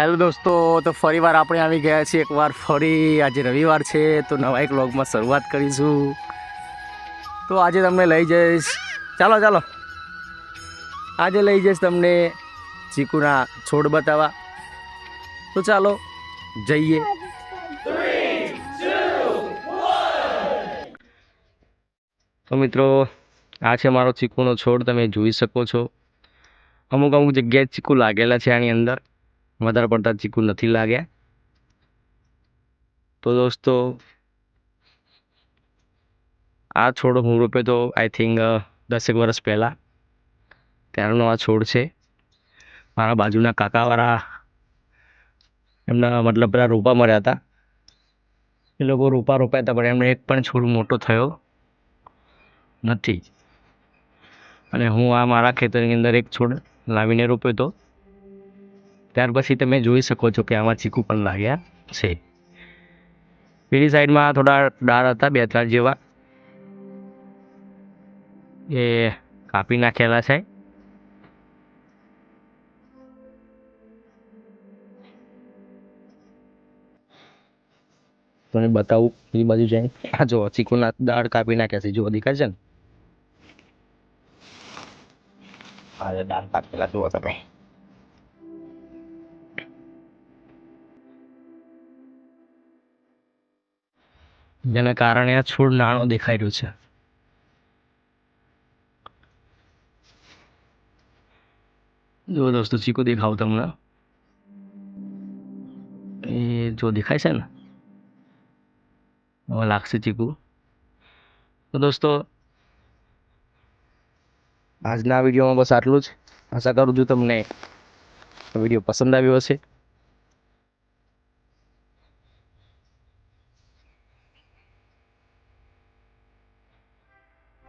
Hello દોસ્તો, તો ફરીવાર આપણે આવી ગયા છીએ એકવાર ફરી. આજે રવિવાર છે, તો નવા એક વ્લોગમાં શરૂઆત કરીશું. તો આજે તમને લઈ જઈશ. ચાલો ચાલો. આજે લઈ જઈશ તમને ચીકુના છોડ બતાવવા. તો ચાલો, જઈએ. તો મિત્રો, આ છે મારો ચીકુનો છોડ, તમે જોઈ શકો છો. અમુક અમુક જગ્યાએ ચીકુ લાગેલા છે આની અંદર. વધારે પડતા ચીકુ નથી લાગ્યા. તો દોસ્તો, આ છોડ હું રોપ્યો તો આઈ થિંક દસેક વર્ષ પહેલાં. ત્યારનો આ છોડ છે. મારા બાજુના કાકાવાળા એમના મતલબ પેલા રોપા મળ્યા હતા. એ લોકો રોપા રોપ્યા હતા, પણ એમને એક પણ છોડ મોટો થયો નથી. અને હું આ મારા ખેતરની અંદર એક છોડ લાવીને રોપ્યો હતો ત્યાર પછી તમે જોઈ શકો છો કે આમાં ચીકુ પણ લાગ્યા છે. પેલી સાઈડમાં થોડા ડાળ હતા, બે ત્રણ જેવા. એ કાપી નાખેલા છે. તમને બતાવું એ બાજુ જાય આ જો, ચીકુના દાળ કાપી નાખ્યા છે. જો દેખાય છે ને? આ દાળ કાપેલા, જુઓ તમે. જેના કારણે આ છોડ નાનો દેખાઈ રહ્યો છે. જો દોસ્તો, ચીકુ દેખાવ તમને. એ જો દેખાય છે ને? હવે લાગશે ચીકુ. તો દોસ્તો, આજના વિડીયોમાં બસ આટલું જ. આશા કરું છું તમને વીડિયો પસંદ આવ્યો હશે.